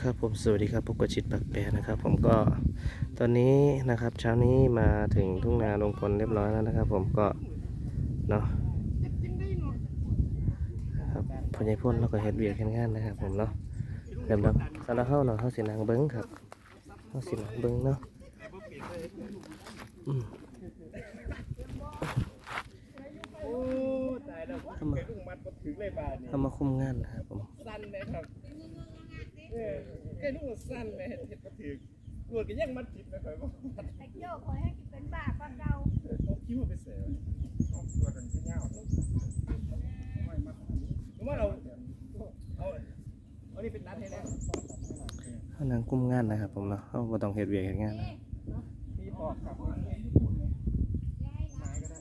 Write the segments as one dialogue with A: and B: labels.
A: ครับผมสวัสดีครับพบกับชิดปากแปรนะครับ ผมก็ตอนนี้นะครับ เช้านี้มาถึงทุ่งนาลงพลเรียบร้อยแล้วนะครับ ผมก็เนาะครับพอใหญพ่นเราก็เฮ็ดเวียกเฮ็ดงานนะครับ ผมเนาะเริ่มแล้วสำหรับเฮาเนาะเฮาสินางเบิ้งครับเฮาสินางเบิ้งเนาะอืม
B: โอ้ตายแล้ว
A: เอามา
B: ลูกมัดก็ถึงเลยบาทนี่
A: เอามาคุมงานนะครับผม
B: สั้น เลยครับเออแค่ลูกสั้นเลยเห็ดก็ถึงรวดก็ยังมัดผิดนะครับว่า
C: ไอ้โจ้คอยให้กินเป็นบ้าบ้านเรา
B: เอาคิ้วไปเสียเอาตัวกันที่เงาหรือว่าเราเอาเอานี่เป็นนัดให้แล้ว
A: เฮานางคุมงานนะครับผมเนาะเฮาบ่ต้องเฮ็ดเวียกเฮ็ดงานนะ
B: มีปอกกับไม้ก็ได้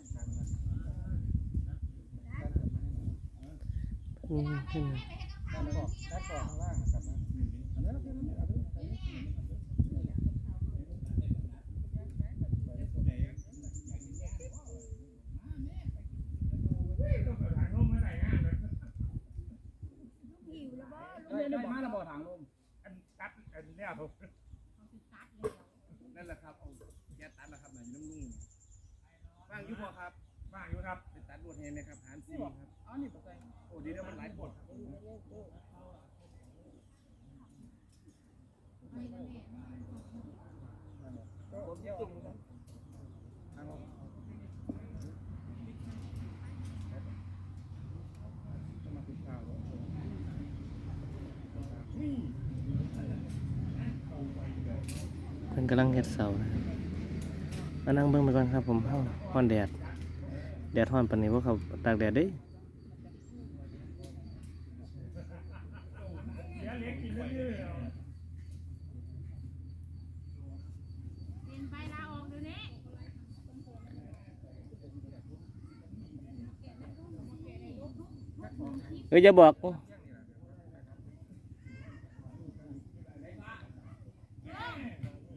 A: อืมอืม
B: ด้านปอกด้านปอกข้างล่างนะครับนะอันนั้นคืออันนี้
C: หิวแล้วบ่
B: เอ้ยได้มาแล้วบ่อถังลมอันตัด อันเนี้ยผมนั่นแหละครับเอาแกตัดแล้วครับหน่อยน้ำนุ่งว่างอยู่พอครับว่างอยู่ครับไปตัดบวชเฮนนะครับหานซีครับอ๋อนี่ปกติโอ้ดีแล้วมันหลายบทก็ผมเที่ยวทางลงจะมาติดข้าวนี่
A: เพิ่น กำลังเฮ็ดเสานะมานั่งเบิ่งไปก่อนครับ ผมเฮาฮ้อนแดด แดดฮ้อนปานนี้พวกเขาตากแดดด้
C: เป็นไปลาออกเดี๋ยวนี้
A: เอ้ยอย่าบอก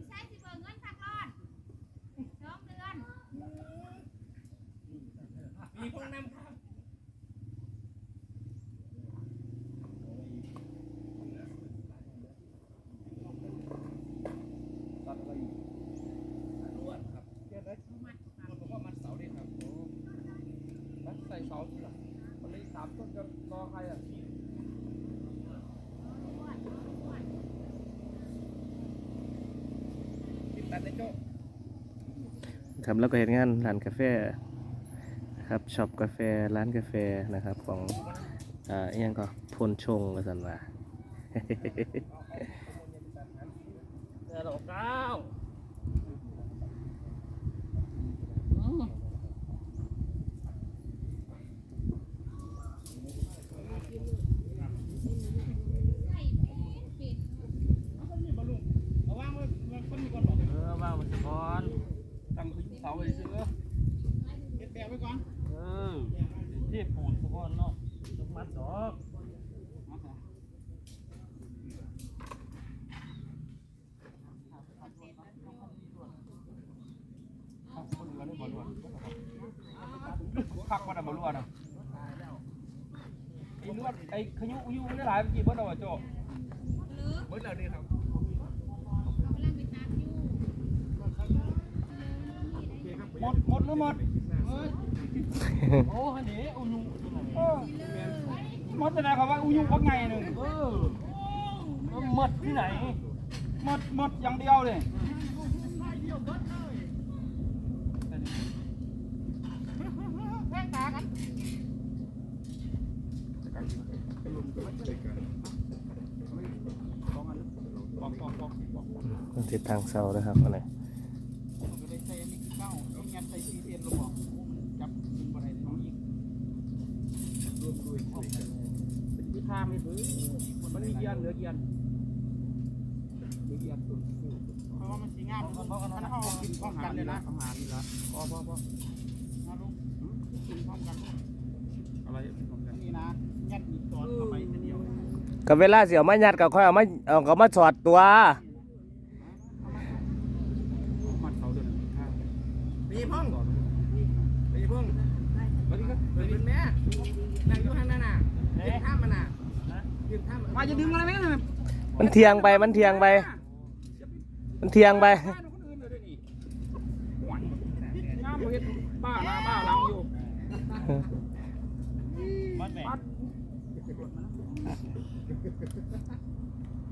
C: ใช้สิเบิกเงินพักรอดสองเดือน
B: มีคนนำครับ ตัดอะไรอีกลวดครับเรียกได้มันบอกว่ามันเสาดิครับโอ้ตัดใส่เสาที่หลังมันเลยสามต้นจะรอใครอะติดตัดในโจ๊ก
A: ครับแล้วก็เฮ็ดงานร้านกาแฟนะครับช็อปกาแฟร้านกาแฟนะครับของอ่าอหยังก็พลชงว่าซั่นว่า
B: เดือดอกเก้าเอาว่างไว้คนมีก่อนบอก
A: เออว่ามันสะพอน
B: ตั้งคือยุบเสาไว้ซื้อเก็บแบบไว้ก่อน
A: เออที่ปูนสะพอนเนาะต้องมัดดอก
B: คักมันอะบอลลูนอะไอ้ลวดไอ้ขยุยุได้หลายกี่เบิร์ดเอาวะโจเบิร์ดแล้วนี่ครับ
C: กำลังไปตามอยู่
B: หมดหมดหรือหมดโอ้ฮันนี่อุยุหมดจะได้ครับว่าอุยุว่าไงหนึ่งเออหมดที่ไหนหมดหมดอย่างเดียวเลยแพ่งตากัน
A: มันติดทางเสานะครับอันนี้
B: ท่าไม่ถือมันมีเกียร์เหลือเกียร์เหลือเกียร์เพราะว่ามันสีงามเพราะว่ามันเอากินพร้อมกันเลยนะอาหารนี่ละพอพอพอมาลุงกินพร้อมกันอะไรพร้อมกันนี่นะยัดอีกตอน เข้าไปทีเดียว
A: ก็เวลาสิเอามายัดก็ค่อยเอามาเอาก็มาสอดตัว
B: มีพ่องมีพ่องสวัสดีครับสวัสดีแม่นั่งอยู่ข้างหน้าน่ะยืนท่ามันน่ะยืนท่ามันมาจะดึงอะไรไหม
A: มันเทียงไปมันเทียงไป มันเทียงไป
D: บ้าบ้าหน้าบ้าหลังอยู่ปัด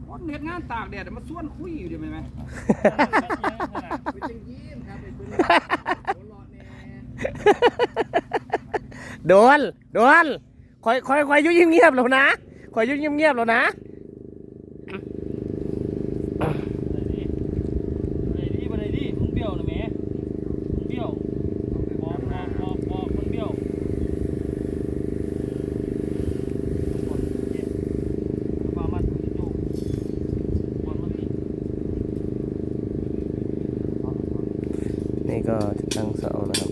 D: วันเฮ็ดงานตากแดดมาส่วนคุยอยู่ดิแม่แม่
A: โดน โดนคอยคอยคอยอยุ่งเงียบๆแล้วนะคอยอยุ่งเงียบๆแล้วนะ
E: อะไรดีอะไรดีมึงเบี้ยวนะแม่มึงเบี้ยวบอกบอกบอกบอกมึงเบี้ยวฟ้ามันจูบอลมันติด
A: นี่ก็จะตั้งเสานะครับ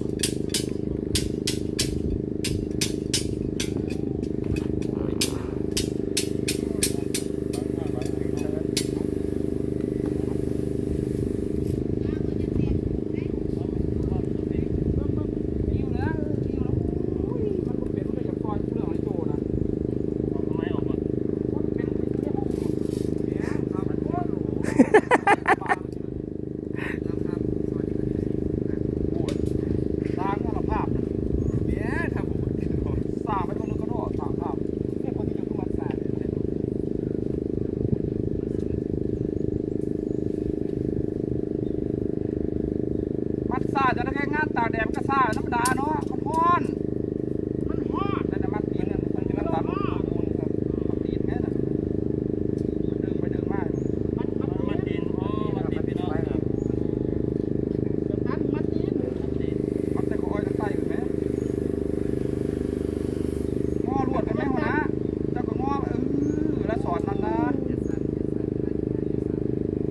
D: มันซ่าจะได้แค่งานตากแดดก็ ซ่าธรรมดาเนาะมันฮ้อน มันฮ้อนแต่น้ำมันตีนมันจะมันตัดมูลครับมันตีนแม่น่ะมันดึงไปดึงมามัน
E: มันติดโอ้มันติดพี่น้องครับ
D: ตัดมันตีนมันแต่ก็อ้อยจะไต่อยู่ไหมงอลวดกันไหมหัวหน้าเจ้าก็งอเออแล้วสอนมันนะ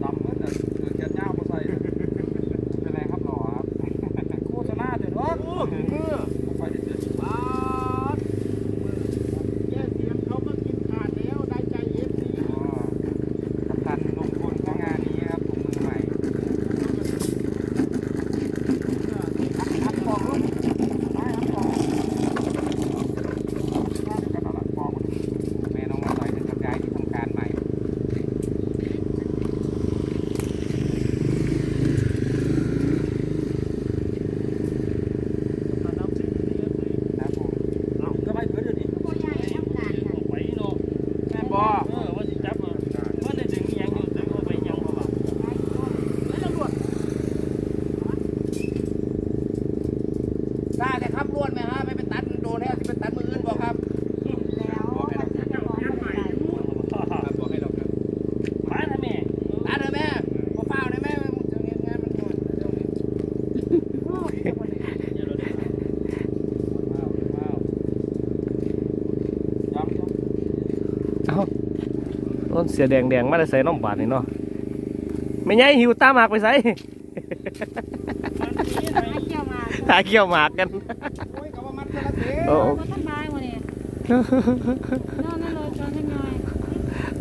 D: ดำเมื่อแต่เกิดแก่ยาวมาใส่เป็นไรครับหรอครับโฆษณาเดี๋ยวเนาะโอ้มือไปเดี๋ยวสิบ้า
F: แย่เสียงเขาก็กินขาดแล้วได้ใจเอฟซี
D: สำคัญลงทุนของงานนี้ครับถุงมือใหม่อัดปอกรุ่นไปอัดปอกว่าด้วยกันเอาละปอกรุ่นแม่น้องมาต่อยถึงกับยายที่ทำการใหม่ ครับผมเอาก็ไปเพื่อนเดี๋ยวนี้
C: ผู้ใหญ่ทำการค่ะ
E: ไปเนาะ
D: แม่บอ
E: เออว่าสิจับว่าได้ดึงยังอยู่ดึงเอาไปยังบ่ว่า
D: ได้แต่ครับรวดไหมฮะไม่ไป ตัดโดนให้ที่ไปตัดมืออื่นบอกครับ
C: แล้วบอกว่าอะไร
D: บอกให้เราครับ
E: มาทำแม่
D: ตัดเลยแม่พอเฝ้าเลยแม่มันจะเงี้ยงานมันก่อนเดี๋ยวนี้ย้ำย้ำ
A: เอ้าต้นเสียแดงแดงๆมาได้ใส่น้องบาทนี่เนาะไม่ไงหิวตามหากไปใส่
C: หาเกี่ยวมา
A: หาเกี่ยวหมากกัน
D: โอ้ยกับว่ามันจะละเสีย
A: โอ้
C: ก็ต้นไม้มาเนี่ยนอนนั่นเลยจอนให้หน่อย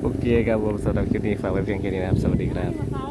A: โอเคครับผมสำหรับคลิปนี้ฝากไว้เพียงแค่นี้นะครับ สวัสดีครับ
C: มะพร้าว